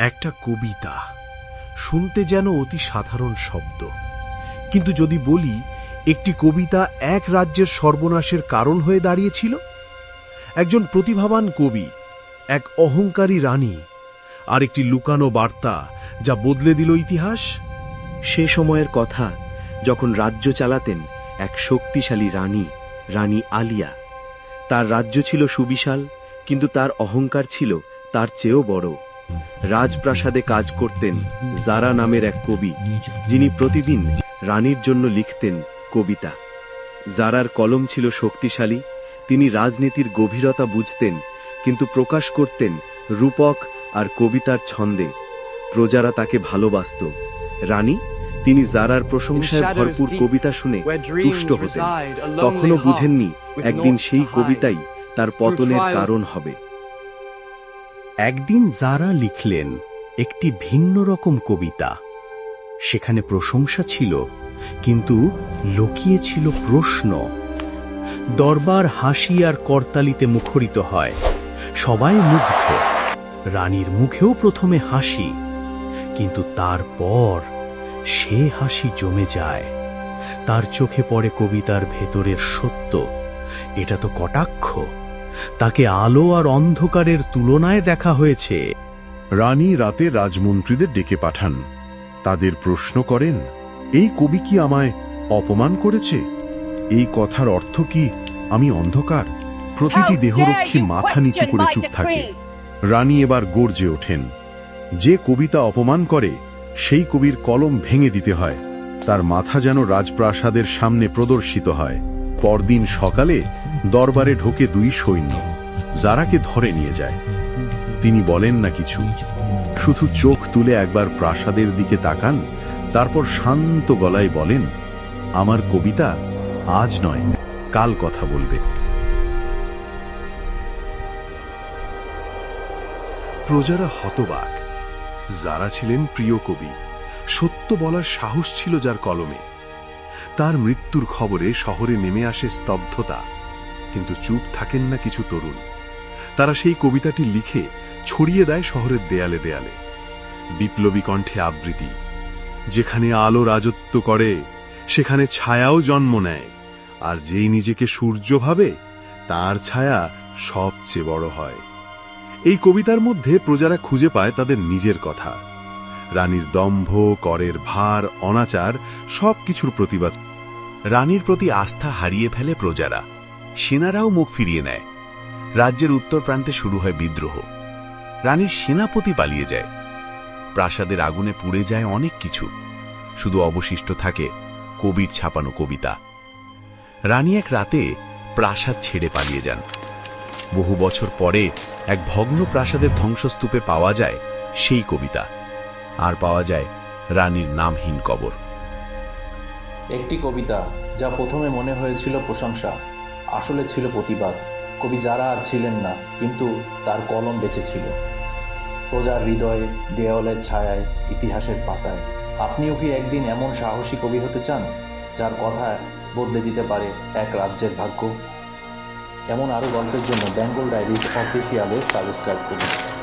একটা কবিতা। শুনতে যেন অতি সাধারণ শব্দ। কিন্তু যদি বলি, একটি কবিতা এক রাজ্যের সর্বনাশের কারণ হয়ে দাঁড়িয়েছিল? একজন প্রতিভাবান কবি, এক অহংকারী রানী, আর একটি লুকানো বার্তা যা বদলে দিল ইতিহাস? সে সময়ের কথা, যখন রাজ্য চালাতেন এক শক্তিশালী রানী রানী আলিয়া। তার রাজ্য ছিল সুবিশাল, কিন্তু তার অহংকার ছিল তার চেয়েও বড়। রাজপ্রাসাদে কাজ করতেন জারা নামের এক কবি যিনি প্রতিদিন রানীর জন্য লিখতেন কবিতা। জারার কলম ছিল শক্তিশালী তিনি রাজনীতির গভীরতা বুঝতেন কিন্তু প্রকাশ করতেন রূপক আর কবিতার ছন্দে। প্রজারা তাকে ভালোবাসত। রানী তিনি জারার প্রশংসায় ভরপুর কবিতা শুনে তুষ্ট হতেন। তখনও বুঝেননি একদিন সেই কবিতাই তার পতনের কারণ হবে। একদিন যারা লিখলেন একটি ভিন্ন রকম কবিতা। সেখানে প্রশংসা ছিল, কিন্তু লুকিয়ে ছিল প্রশ্ন। দরবার হাসি আর করতালিতে মুখরিত হয়, সবাই মুগ্ধ। রানীর মুখেও প্রথমে হাসি, কিন্তু তারপর সে হাসি জমে যায়। তার চোখে পড়ে কবিতার ভেতরের সত্য, এটা তো কটাক্ষ। তাকে আলো আর অন্ধকারের তুলনায় দেখা হয়েছে। রানী রাতে রাজমন্ত্রীদের ডেকে পাঠান। তাদের প্রশ্ন করেন এই কবি কি আমায় অপমান করেছে? এই কথার অর্থ কি আমি অন্ধকার? প্রতিটি দেহরক্ষী মাথা নিচু করে চুপ থাকে। রানী এবার গর্জে ওঠেন যে কবিতা অপমান করে সেই কবির কলম ভেঙে দিতে হয়। তার মাথা যেন রাজপ্রাসাদের সামনে প্রদর্শিত হয়। পরদিন সকালে দরবারে ঢোকে দুই সৈন্য, যারাকে ধরে নিয়ে যায়। তিনি বলেন না কিছু, শুধু চোখ তুলে একবার প্রাসাদের দিকে তাকান, তারপর শান্ত গলায় বলেন, আমার কবিতা আজ নয়, কাল কথা বলবে। প্রজারা হতবাক। যারা ছিলেন প্রিয় কবি, সত্য বলার সাহস ছিল যার কলমে। তার মৃত্যুর খবরে শহরে নেমে আসে স্তব্ধতা। কিন্তু চুপ থাকেন না কিছু তরুণ। তারা সেই কবিতাটি লিখে ছড়িয়ে দেয় শহরের দেয়ালে দেয়ালে। বিপ্লবী কণ্ঠে আবৃত্তি। যেখানে আলো রাজত্ব করে, সেখানে ছায়াও জন্ম নেয়। আর যেই নিজেকে সূর্য ভাবে, তার ছায়া সবচেয়ে বড় হয়। এই কবিতার মধ্যে প্রজারা খুঁজে পায় তাদের নিজের কথা। রানীর দম্ভ, করের ভার, অনাচার, সবকিছুর প্রতিবাদ। রানীর প্রতি আস্থা হারিয়ে ফেলে প্রজারা। সেনারাও মুখ ফিরিয়ে নেয়। রাজ্যের উত্তর প্রান্তে শুরু হয় বিদ্রোহ। রানীর সেনাপতি পালিয়ে যায়। প্রাসাদের আগুনে পুড়ে যায় অনেক কিছু। শুধু অবশিষ্ট থাকে কবির ছাপানো কবিতা। রানী এক রাতে প্রাসাদ ছেড়ে পালিয়ে যান। বহু বছর পরে এক ভগ্ন প্রাসাদের ধ্বংসস্তূপে পাওয়া যায় সেই কবিতা। আর পাওয়া যায় রানীর নামহীন কবর। একটি কবিতা যা প্রথমে মনে হয়েছিল প্রশংসা, আসলে ছিল প্রতিবাদ। কবি যারা আর ছিলেন না, কিন্তু তার কলম বেঁচে ছিল প্রজার হৃদয়ে দেওয়ালের ছায়ায়, ইতিহাসের পাতায়। আপনিও কি একদিন এমন সাহসী কবি হতে চান, যার কথা বদলে দিতে পারে এক রাজ্যের ভাগ্য? এমন আরও গল্পের জন্য বেঙ্গল ডায়েরিজ অফিসিয়ালে সাবস্ক্রাইব করুন।